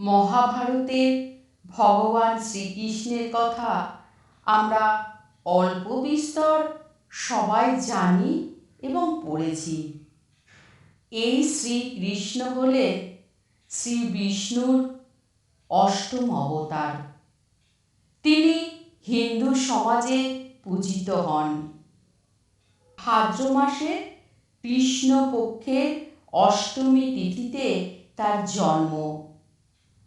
মহাভারতের ভগবান শ্রীকৃষ্ণের কথা আমরা অল্প বিস্তর সবাই জানি এবং পড়েছি। এই শ্রীকৃষ্ণ হলেন শ্রী বিষ্ণুর অষ্টম অবতার। তিনি হিন্দু সমাজে পূজিত হন। ভাদ্র মাসে কৃষ্ণপক্ষের অষ্টমী তিথিতে তার জন্ম।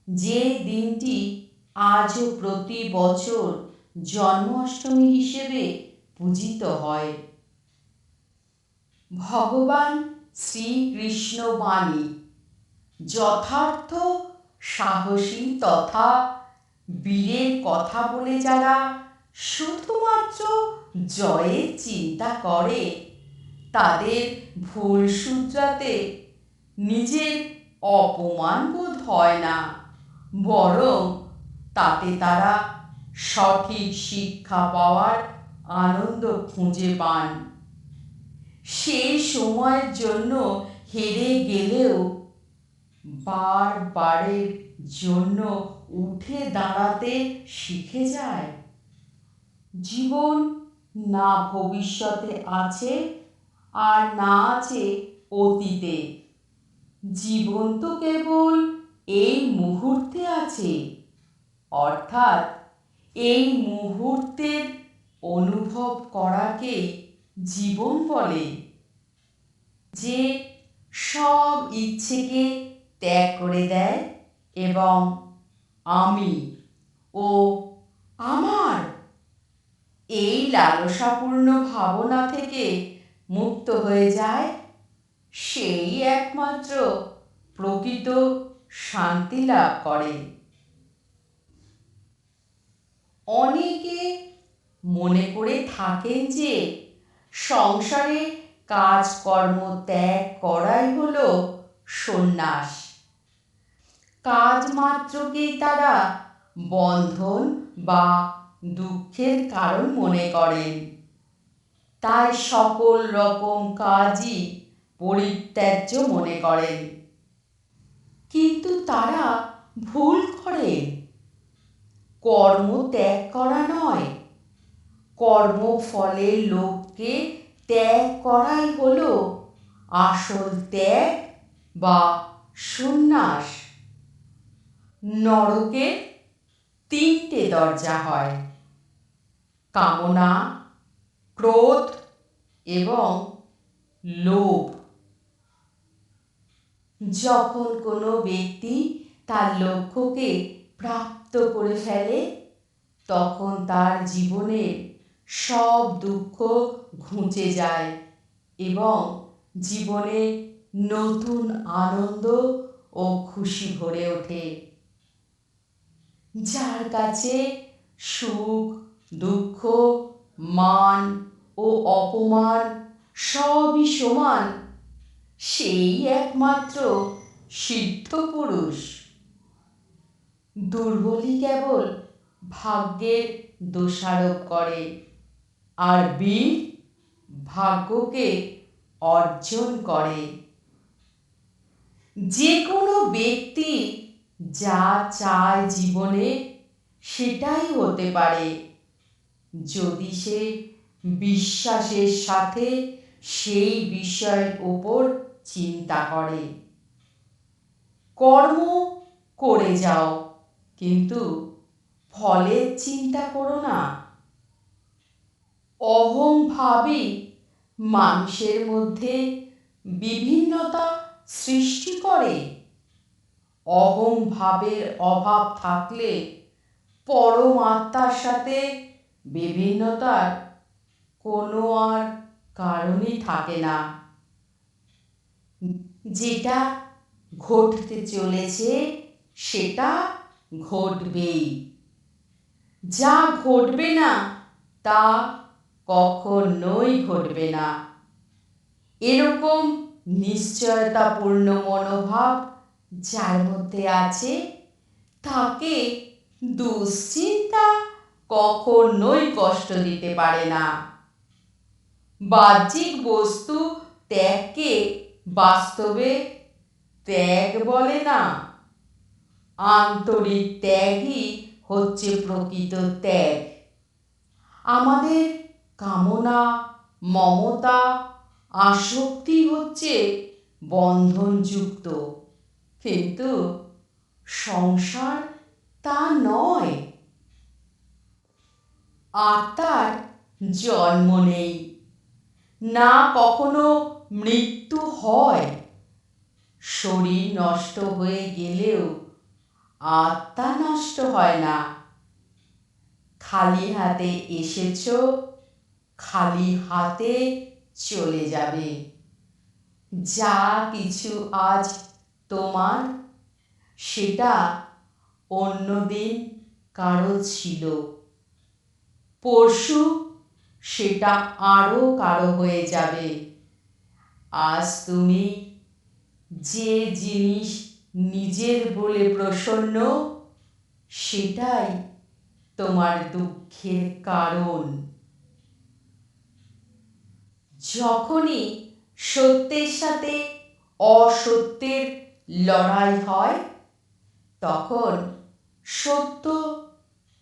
যে দিনটি আজও প্রতি বছর জন্মাষ্টমী হিসেবে পূজিত হয়। ভগবান শ্রীকৃষ্ণ বাণী, যথার্থ সাহসী তথা বীরের কথা বলে যারা শুধুমাত্র জয়ের চিন্তা করে, তাদের ভুল শুধরাতে নিজের অপমান বোধ হয় না। বরং তাতে তারা সঠিক শিক্ষা পাওয়ার আনন্দ খুঁজে পান। সেই সময়ের জন্য হেরে গেলেও বারবারের জন্য উঠে দাঁড়াতে শিখে যায়। জীবন না ভবিষ্যতে আছে আর না আছে অতীতে। জীবন তো কেবল এই মুহূর্তে আছে অর্থাৎ এই মুহূর্তের অনুভব করাকে জীবন বলে, যে সব ইচ্ছেকে ত্যাগ করে দেয় এবং আমি ও আমার এই লালসাপূর্ণ ভাবনা থেকে মুক্ত হয়ে যায় সেই একমাত্র প্রকৃত শান্তি লাভ করে। অনেকে মনে করে থাকেন যে সংসারে কাজকর্ম ত্যাগ করাই হল সন্ন্যাস। কাজ মাত্রকেই তারা বন্ধন বা দুঃখের কারণ মনে করেন। তাই সকল রকম কাজই পরিত্যাজ্য মনে করেন। কিন্তু তারা ভুল করেন। কর্ম ত্যাগ করা নয়। কর্মফলের লোককে ত্যাগ করাই হলো আসল ত্যাগ বা সন্ন্যাস। নরকে তিনটে দরজা হয়, কামনা, ক্রোধ এবং লোভ। যখন কোনো ব্যক্তি তার লক্ষ্যকে প্রাপ্ত করে ফেলে, তখন তার জীবনের সব দুঃখ ঘুঁচে যায় এবং জীবনে নতুন আনন্দ ও খুশি ভরে ওঠে। যার কাছে সুখ, দুঃখ, মান ও অপমান সবই সমান, সেই একমাত্র সিদ্ধ পুরুষ। দুর্বলই কেবল ভাগ্যের দোষারোপ করে। আর বীর ভাগ্যকে অর্জন করে। যে কোনো ব্যক্তি যা চায় জীবনে সেটাই হতে পারে। যদি সে বিশ্বাসের সাথে সেই বিষয়ের ওপর চিন্তা করে, কর্ম করে যাও। কিন্তু ফলের চিন্তা করো না। অহংভাবই মানুষের মধ্যে বিভিন্নতা সৃষ্টি করে। অহংভাবের অভাব থাকলে পরমাত্মার সাথে বিভিন্নতার কোনো আর কারণই থাকে না। যেটা ঘটতে চলেছে সেটা ঘটবেই। যা ঘটবে না, তা কখনোই ঘটবে না। এরকম নিশ্চয়তাপূর্ণ মনোভাব যার মধ্যে আছে, তাকে দুশ্চিন্তা কখনোই কষ্ট দিতে পারে না। বাহ্যিক বস্তু ত্যাগকে বাস্তবে ত্যাগ বলে না। আন্তরিক ত্যাগই হচ্ছে প্রকৃত ত্যাগ। আমাদের কামনা, মমতা আসক্তি হচ্ছে বন্ধনযুক্ত। কিন্তু সংসার তা নয় আত্মার জন্ম নেই। না কখনো মৃত্যু হয়, শরীর নষ্ট হয়ে গেলেও আত্মা নষ্ট হয় না। খালি হাতে এসেছ, খালি হাতে চলে যাবে। যা কিছু আজ তোমার, সেটা অন্যদিন কারও ছিল। পরশু সেটা আরও কারও হয়ে যাবে। আজ তুমি যে জিনিস নিজের বলে প্রসন্ন, সেটাই তোমার দুঃখের কারণ। যখনই সত্যের সাথে অসত্যের লড়াই হয়, তখন সত্য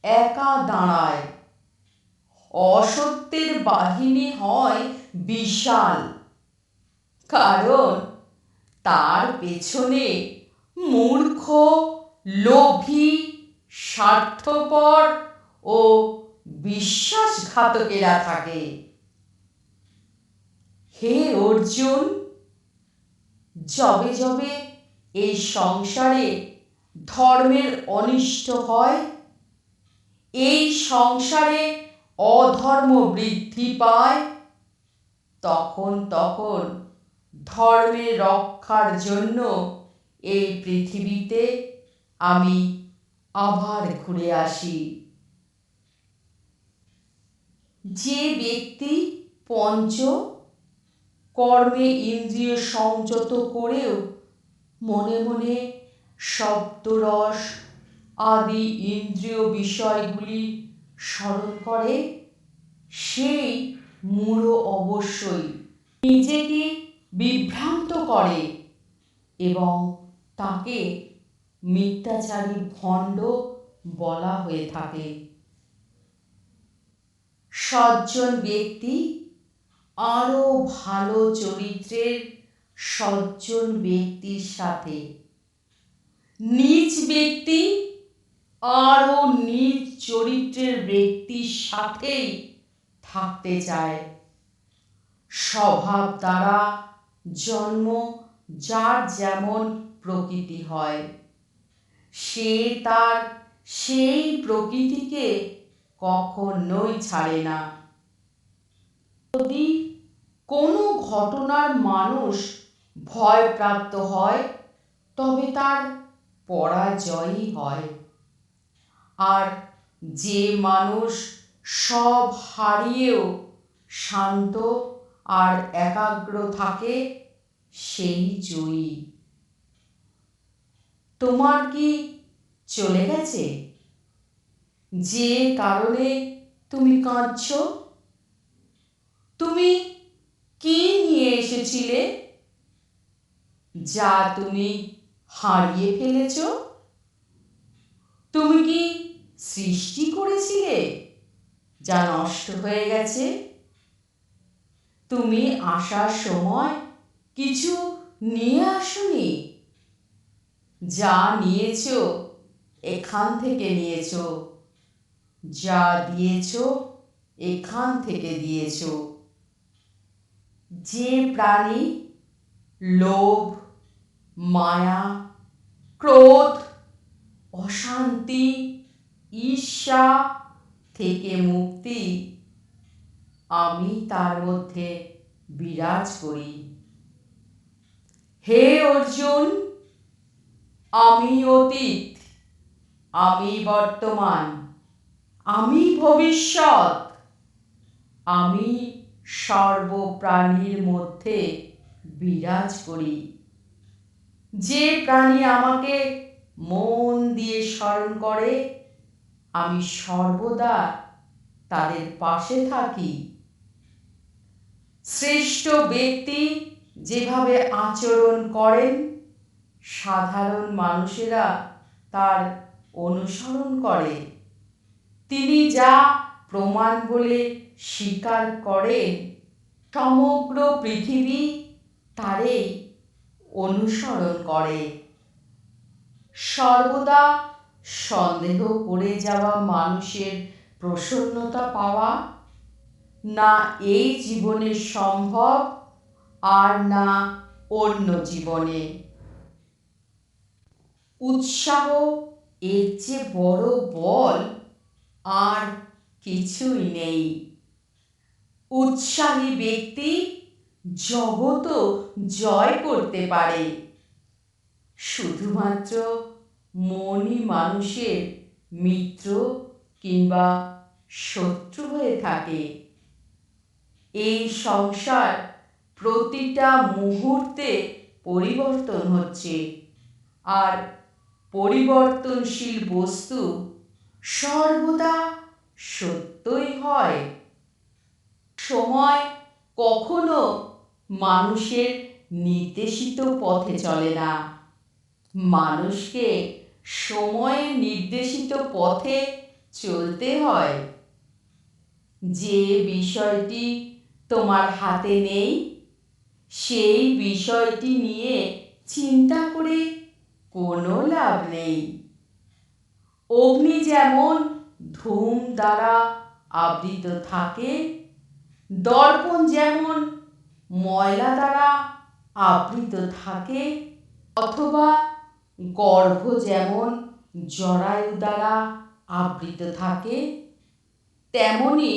একা দাঁড়ায়। অসত্যের বাহিনী হয় বিশাল, কারণ তার পেছনে মূর্খ, লোভী, স্বার্থপর ও বিশ্বাসঘাতকেরা থাকে। হে অর্জুন, যবে যবে এই সংসারে ধর্মের অনিষ্ট হয়, এই সংসারে অধর্ম বৃদ্ধি পায়, তখন তখন ধর্মের রক্ষার জন্য এই পৃথিবীতে আমি আবার ঘুরে আসি। যে ব্যক্তি পঞ্চ কর্মে ইন্দ্রিয় সংযত করেও মনে মনে শব্দরস আদি ইন্দ্রিয় বিষয়গুলি স্মরণ করে, সেই মূঢ় অবশ্যই নিজেকে বিভ্রান্ত করে এবং তাকে মিথ্যাচারী ভণ্ড বলা হয়ে থাকে। সজ্জন ব্যক্তি আরও ভালো চরিত্রের সজ্জন ব্যক্তির সাথে। নিজ ব্যক্তি আরও নিজ চরিত্রের ব্যক্তির সাথেই থাকতে চায়। স্বভাব দ্বারা জন্ম, যার যেমন প্রকৃতি হয়। সে তার সেই প্রকৃতিকে কখনোই ছাড়ে না। যদি কোনো ঘটনার মানুষ ভয়প্রাপ্ত হয়, তবে তার পরাজয়ই হয়। আর যে মানুষ সব হারিয়েও শান্ত আর একাগ্র থাকে, সেই জয়ী। তোমার কি চলে গেছে? যে কারণে তুমি কাঁদছ? তুমি কি নিয়ে এসেছিলে? যা তুমি হারিয়ে ফেলেছ? তুমি কি সৃষ্টি করেছিলে যা নষ্ট হয়ে গেছে? তুমি আসার সময় কিছু নিয়ে আসনি? যা নিয়েছ, এখান থেকে নিয়েছ। যা দিয়েছ, এখান থেকে দিয়েছ। যে প্রাণী, লোভ, মায়া, ক্রোধ, অশান্তি, ঈর্ষা থেকে মুক্তি, আমি তার মধ্যে বিরাজ করি। হে অর্জুন আমি অতীত, আমি বর্তমান, আমি ভবিষ্যৎ, আমি সর্বপ্রাণীর মধ্যে বিরাজ করি। যে প্রাণী আমাকে মন দিয়ে স্মরণ করে, আমি সর্বদা তাদের পাশে থাকি। শ্রেষ্ঠ ব্যক্তি যেভাবে আচরণ করেন সাধারণ মানুষেরা তার অনুসরণ করে। তিনি যা প্রমাণ বলে স্বীকার করেন, সমগ্র পৃথিবী তারেই অনুসরণ করে। সর্বদা সন্দেহ করে যাওয়া মানুষের প্রসন্নতা পাওয়া, না এই জীবনে সম্ভব আর না অন্য জীবনে। উৎসাহ এর চেয়ে বড় বল আর কিছুই নেই। উৎসাহী ব্যক্তি জগত জয় করতে পারে। শুধুমাত্র মনই মানুষের মিত্র কিংবা শত্রু হয়ে থাকে। এই সংসার প্রতিটা মুহূর্তে পরিবর্তন হচ্ছে। আর পরিবর্তনশীল বস্তু সর্বদা সত্যই হয়। সময় কখনো মানুষের নির্দেশিত পথে চলে না। মানুষকে সময়ে নির্দেশিত পথে চলতে হয়। যে বিষয়টি তোমার হাতে নেই, সেই বিষয়টি নিয়ে চিন্তা করে কোনো লাভ নেই। অগ্নি যেমন ধূম দ্বারা আবৃত থাকে, দর্পণ যেমন ময়লা দ্বারা আবৃত থাকে, অথবা গর্ভ যেমন জরায়ু দ্বারা আবৃত থাকে, তেমনি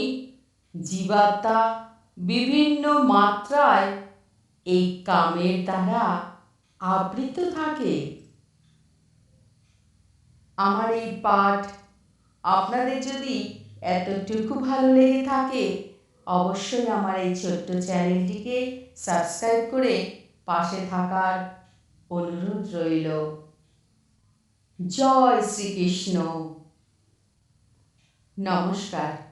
জীবাত্মা বিভিন্ন মাত্রায় এই কামের দ্বারা আবৃত থাকে। আমার এই পাঠ আপনাদের যদি এতটুকু ভালো লেগে থাকে, অবশ্যই আমার এই ছোট্ট চ্যানেলটিকে সাবস্ক্রাইব করে পাশে থাকার অনুরোধ রইল। জয় শ্রীকৃষ্ণ। নমস্কার।